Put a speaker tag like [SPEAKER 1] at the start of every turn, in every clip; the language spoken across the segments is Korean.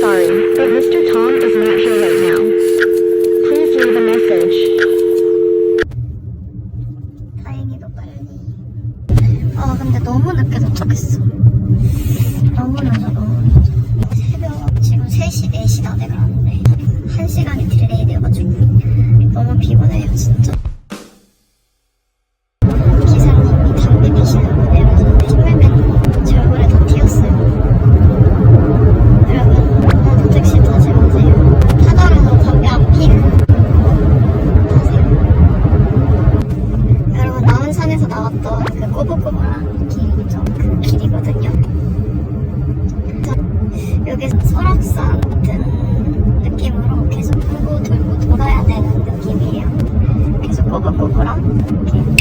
[SPEAKER 1] sorry, but Mr. Tom is not here right now. Please leave a message.
[SPEAKER 2] 다행히도 빨리. 아 근데 너무 늦게 도착했어. 나왔던 그 꼬불꼬불한 길이죠. 그 길이거든요. 여기서 설악산 같은 느낌으로 계속 돌고 돌고 돌아야 되는 느낌이에요. 계속 꼬불꼬불한 길.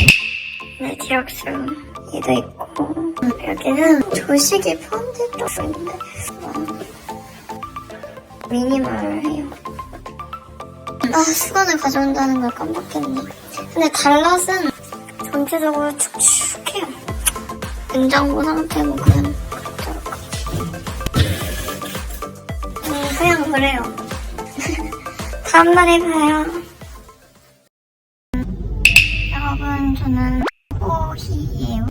[SPEAKER 2] 네, 디럭스이도 있고 여기는 조식이 포함되어 있는데 어, 미니멀해요. 아 수건을 가져온다는 걸 깜빡했네. 근데 달랏은 전체적으로 축축해요. 냉장고 상태고 그냥. 음, 그냥 그래요. 다음날에 봐요. 여러분 저는 호희예요.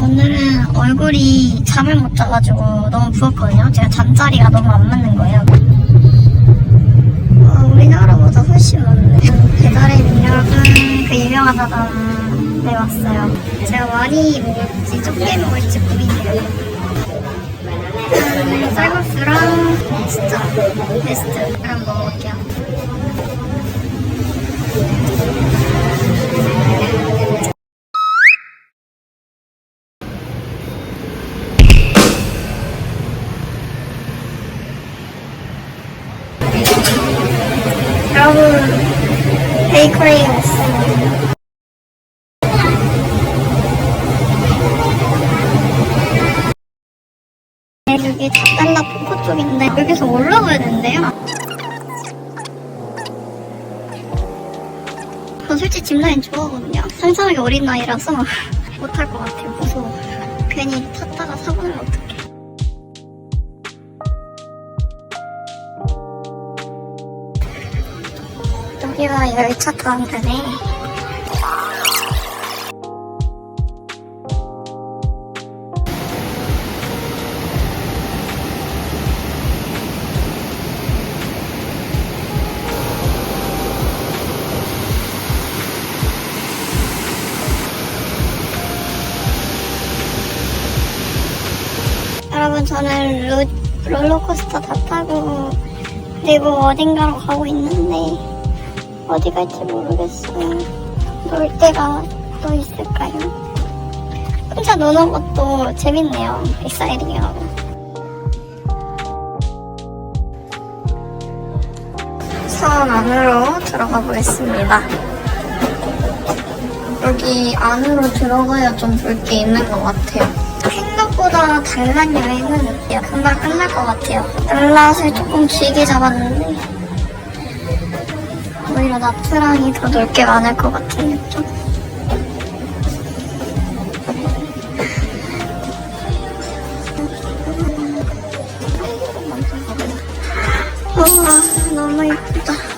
[SPEAKER 2] 오늘은 얼굴이 잠을 못 자가지고 너무 부었거든요. 제가 잠자리가 너무 안 맞는 거예요. 데 왔어요. 제가 많이 먹을지 적게 먹을지 고민이에요. 음, 쌀국수랑 진짜 베스트 그럼 먹어볼게요. 여기 다달라 폭포 쪽인데 여기서 올라가야 된대요. 저 솔직히 짚라인 좋아하거든요. 상상하기 어린 나이라서 못할 것 같아요. 무서워. 괜히 탔다가 사고 나면 어떡해. 여기가 열차 가운데네. 저는 루, 롤러코스터 다 타고 그리고 어딘가로 가고 있는데 어디 갈지 모르겠어요. 놀 데가 또 있을까요? 혼자 노는 것도 재밌네요. 익사이딩하고. 성 안으로 들어가 보겠습니다. 여기 안으로 들어가야 좀 볼 게 있는 것 같아요. 생각보다 달란 여행은 금방 끝날 것 같아요. 달랏을 조금 길게 잡았는데 오히려 나트랑이 더놀게 많을 것 같은 느낌. 우와, 너무 예쁘다.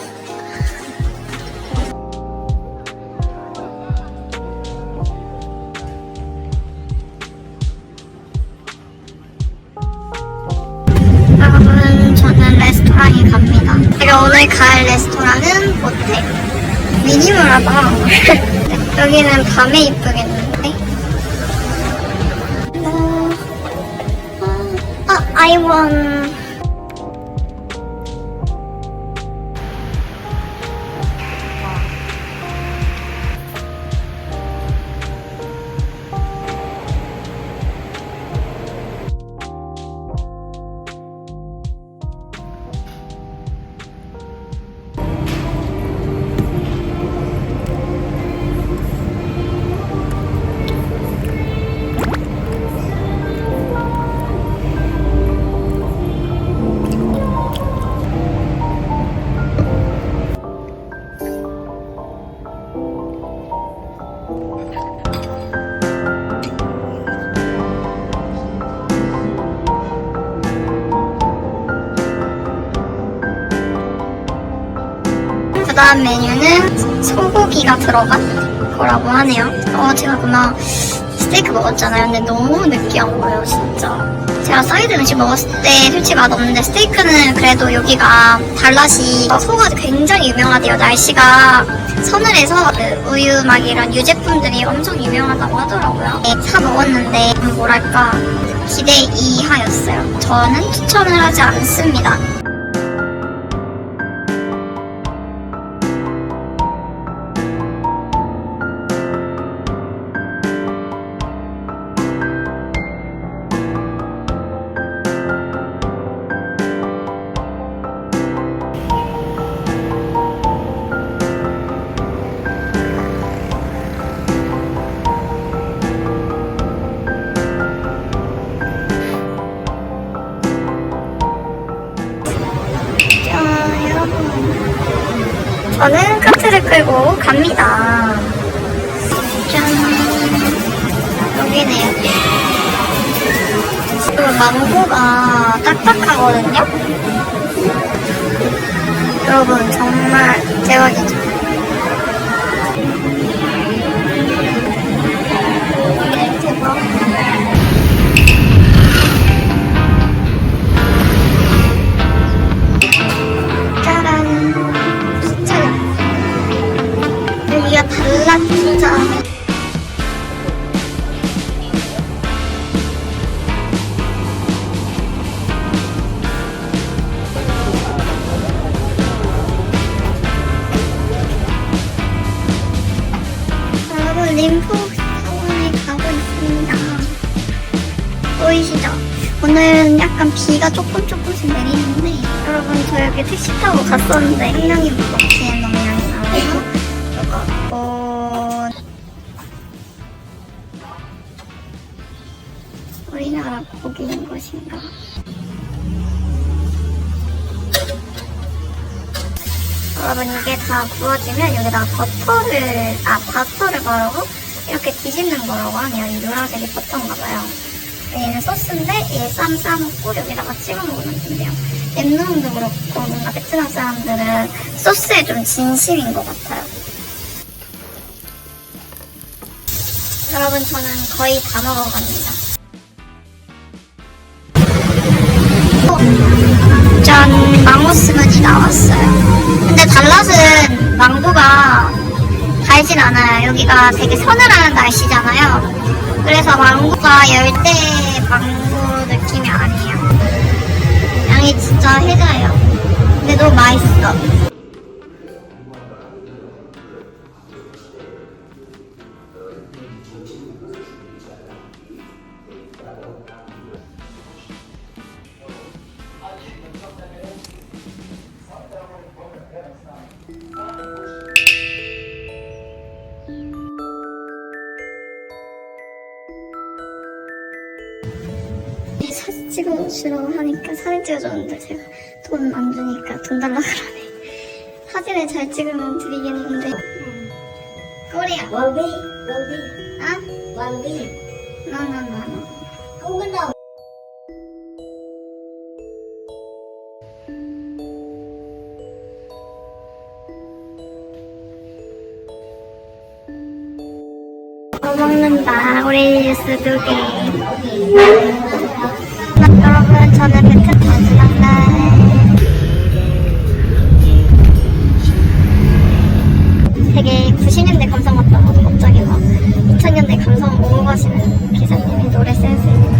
[SPEAKER 2] 오늘 갈 레스토랑은 호텔. 미니멀하다. 여기는 밤에 이쁘겠는데? 어, 아, I want. 다음 메뉴는 소고기가 들어간 거라고 하네요. 어, 제가 그냥 스테이크 먹었잖아요. 근데 너무 느끼한 거예요, 진짜. 제가 사이드 음식 먹었을 때 솔직히 맛없는데 스테이크는 그래도 여기가 달랏이 소가 굉장히 유명하대요. 날씨가 서늘해서 그 우유 막 이런 유제품들이 엄청 유명하다고 하더라고요. 네, 사 먹었는데 뭐랄까 기대 이하였어요. 저는 추천을 하지 않습니다. 저는 카트를 끌고 갑니다. 짠. 여기네요. 그리고 망고가 딱딱하거든요? 여러분, 정말 대박이죠? 오늘은 약간 비가 조금 조금씩 내리는데 여러분 저 여기 택시 타고 갔었는데 한량이 무겁게 너무 양이 나와서 이거 어... 우리나라 고기인 것인가? 여러분 이게 다 구워지면 여기다 버터를 아 버터를 바르고 이렇게 뒤집는 거라고 하네요. 이 노란색이 버터인가 봐요. 얘는 소스인데 얘 쌈 싸먹고 여기다가 찍어 먹으면 된대요. 엠누움도 그렇고 뭔가 베트남 사람들은 소스에 좀 진심인 것 같아요. 여러분 저는 거의 다 먹어갑니다. 어, 짠 망고 스무디 나왔어요. 근데 달랏은 망고가 달진 않아요. 여기가 되게 서늘한 날씨잖아요. 그래서 망고가 열대 진짜 해자예요. 근데 너무 맛있어. 찍어주라고 하니까 사진 찍어줬는데 제가 돈 안 주니까 돈 달라 그러네. 사진을 잘 찍으면 드리겠는데. 꼬리야.
[SPEAKER 3] 원비, 원비,
[SPEAKER 2] 아?
[SPEAKER 3] 원비.
[SPEAKER 2] 나나나나. 더 먹는다. 오렌지 주스 두 개. 여러분 저는 베트남입니다 되게 90년대 감성 왔다가도 갑자기 막 2000년대 감성 오고 가시는 기사님의 노래 센스.